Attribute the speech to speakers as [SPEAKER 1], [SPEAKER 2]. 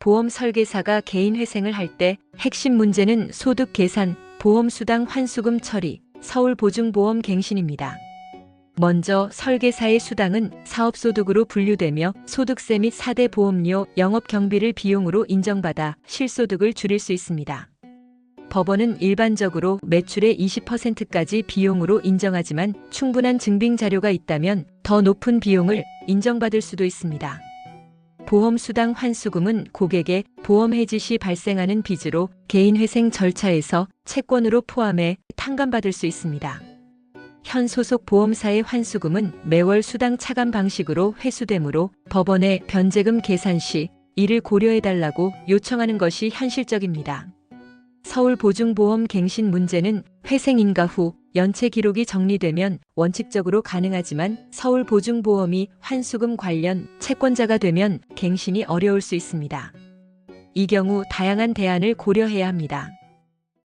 [SPEAKER 1] 보험 설계사가 개인 회생을 할 때 핵심 문제는 소득 계산, 보험수당 환수금 처리, 서울보증보험 갱신입니다. 먼저 설계사의 수당은 사업소득으로 분류되며 소득세 및 4대 보험료, 영업경비를 비용으로 인정받아 실소득을 줄일 수 있습니다. 법원은 일반적으로 매출의 20%까지 비용으로 인정하지만 충분한 증빙 자료가 있다면 더 높은 비용을 인정받을 수도 있습니다. 보험수당 환수금은 고객의 보험 해지 시 발생하는 빚으로 개인회생 절차에서 채권으로 포함해 탕감받을 수 있습니다. 현 소속 보험사의 환수금은 매월 수당 차감 방식으로 회수되므로 법원에 변제금 계산 시 이를 고려해달라고 요청하는 것이 현실적입니다. 서울보증보험 갱신 문제는 회생 인가 후 연체 기록이 정리되면 원칙적으로 가능하지만 서울보증보험이 환수금 관련 채권자가 되면 갱신이 어려울 수 있습니다. 이 경우 다양한 대안을 고려해야 합니다.